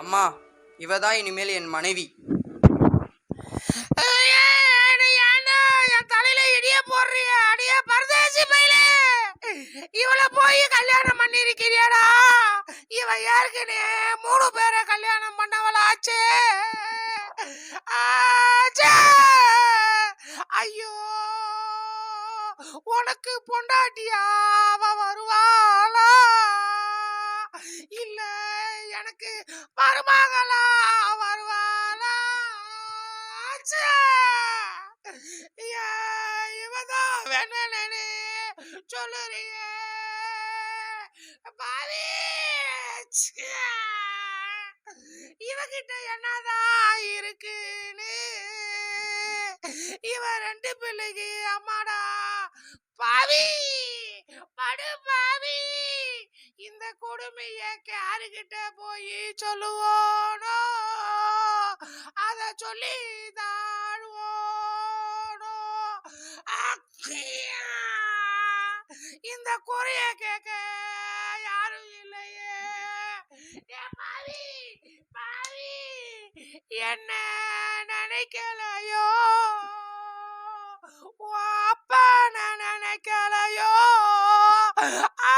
அம்மா இவதான் இனிமேல் என் மனைவி. ஏன்டா என் தலையில இடிய போடுறிய? அடிய பரதேசி பையலே இவள போய் கல்யாணம் பண்ணிருக்கிறியாடா இவ ஏற்கனவே மூணு பேரை கல்யாணம் பண்ணவளாச்சே ஆச்சே ஐயோ உனக்கு பொண்டாட்டியா அவ வருவாளா மருமகளா வருவாளா? இவதான் வேணனே பாவி! இவகிட்ட என்னதான் இருக்குன்னு? இவ ரெண்டு பிள்ளைக்கு அம்மாடா! பாவி பாவி! இந்த கொடுமைய யாருகிட்ட போய் சொல்லுவோனோ? அத சொல்லி தாழ்வோனோ இந்த குறைய கேட்க யாரும் இல்லையே. பாவி! பாவி! என்ன நினைக்கலையோ? அப்பா நான் நினைக்கலையோ ஆ,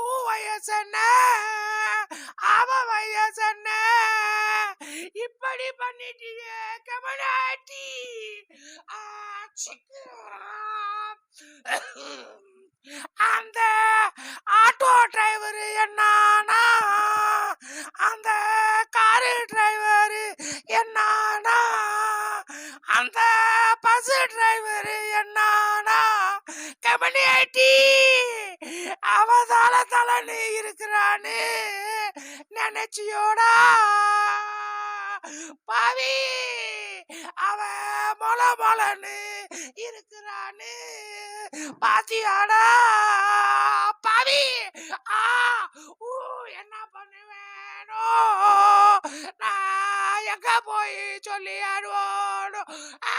உன் வயசு என்ன அவ வயசு என்ன இப்படி பண்ணிட்டிய கமலாட்டி. அந்த ஆட்டோ டிரைவர் என்னானா? அந்த காரு டிரைவர் என்னானா? அந்த பஸ் டிரைவர் என்னானா? கம்யூனிட்டி அவ தல தலன்னு இருக்கிறான்னு நினைச்சியோடா? பாவி! அவன் மொள மொலன்னு இருக்கிறான்னு. பாத்தியாடா! பாவி! ஆ ஊ என்ன பண்ணுவேனோ? நான் எங்க போய் சொல்லி ஆடுவோனோ? ஆ,